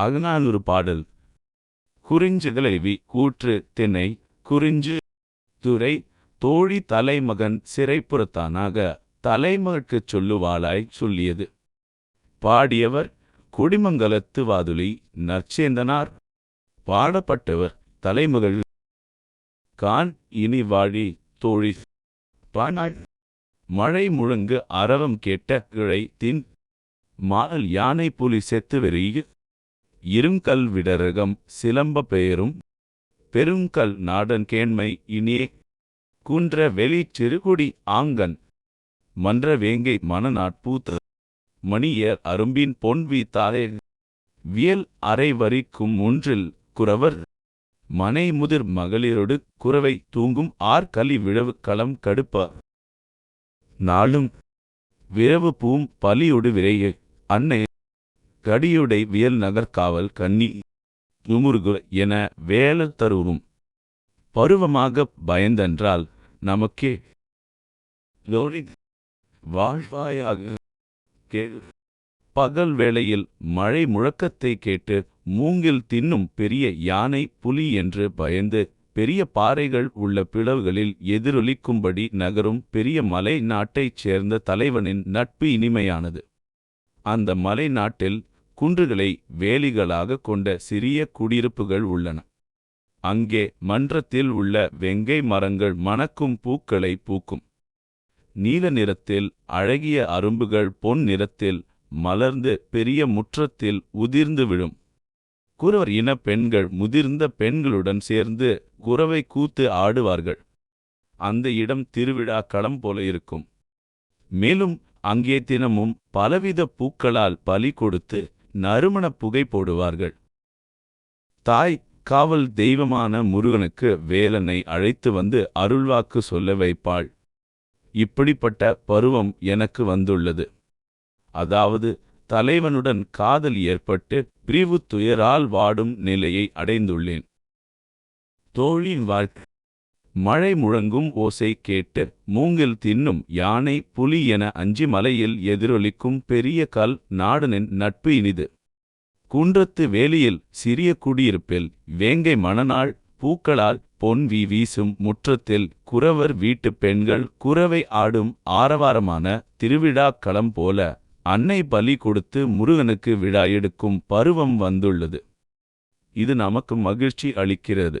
அகநானூறு பாடல். குறிஞ்சுகளைவி கூற்று திணை குறிஞ்சு துறை தோழி தலைமகன் சிறைப்புறத்தானாக தலைமகற்குச் சொல்லுவாளாய் சொல்லியது. பாடியவர் கொடிமங்கலத்து வாதுலி நற்சேந்தனார். பாடப்பட்டவர் தலைமகள். கான் இனி வாழி தோழி. பானாள் மழை முழங்கு அரவம் கேட்ட கிழை தின். மால் யானை புலி செத்து வெறியு. இருங்கல் விடரகம் சிலம்ப பெயரும் பெருங்கல் நாடன் கேண்மை இனியே. குன்ற வெளி சிறுகுடி ஆங்கன். மன்ற வேங்கை மணநாட்பூத்த மணியர் அரும்பின் பொன்வி தாயே வியல் அரை வரிக்கும் ஒன்றில் குறவர். மனை முதிர் மகளிரொடு குறவை தூங்கும் ஆர்கலி விழவு களம் கடுப்ப. நாளும். விரவு பூம் பலியொடு விரைய. அன்னை கடியுடை வியல் நகர்காவல் கன்னி துமுருகு என வேல தருவும். பருவமாக பயந்தென்றால் நமக்கே லோரி வாழ்வாயாக கே பகல் வேளையில் மழை முழக்கத்தை கேட்டு மூங்கில் தின்னும் பெரிய யானை புலி என்று பயந்து பெரிய பாறைகள் உள்ள பிளவுகளில் எதிரொலிக்கும்படி நகரும் பெரிய மலை நாட்டைச் சேர்ந்த தலைவனின் நட்பு இனிமையானது. அந்த மலை நாட்டில் குன்றுகளை வேலிகளாக கொண்ட சிறிய குடியிருப்புகள் உள்ளன. அங்கே மன்றத்தில் உள்ள வெங்கை மரங்கள் மணக்கும் பூக்களை பூக்கும். நீல நிறத்தில் அழகிய அரும்புகள் பொன் நிறத்தில் மலர்ந்து பெரிய முற்றத்தில் உதிர்ந்து விழும். குறவர் இன பெண்கள் முதிர்ந்த பெண்களுடன் சேர்ந்து குறவை கூத்து ஆடுவார்கள். அந்த இடம் திருவிழா களம் போல இருக்கும். மேலும் அங்கே தினமும் பலவித பூக்களால் பலி கொடுத்து நறுமணப் புகை போடுவார்கள். தாய் காவல் தெய்வமான முருகனுக்கு வேலனை அழைத்து வந்து அருள்வாக்கு சொல்ல வைப்பாள். இப்படிப்பட்ட பருவம் எனக்கு வந்துள்ளது. அதாவது தலைவனுடன் காதல் ஏற்பட்டு பிரிவு துயரால் வாடும் நிலையை அடைந்துள்ளேன். தோழியின் வாழ்க்கை மழை முழங்கும் ஓசை கேட்டு மூங்கில் தின்னும் யானை புலி என அஞ்சி மலையில் எதிரொலிக்கும் பெரிய கல் நாடனின் நட்பு இனிது. குன்றத்து வேலியில் சிறிய குடியிருப்பில் வேங்கை மணநாள் பூக்களால் பொன்வி வீசும் முற்றத்தில் குறவர் வீட்டு பெண்கள் குறவை ஆடும் ஆரவாரமான திருவிழாக் களம் போல அன்னை பலி கொடுத்து முருகனுக்கு விழா எடுக்கும் பருவம் வந்துள்ளது. இது நமக்கு மகிழ்ச்சி அளிக்கிறது.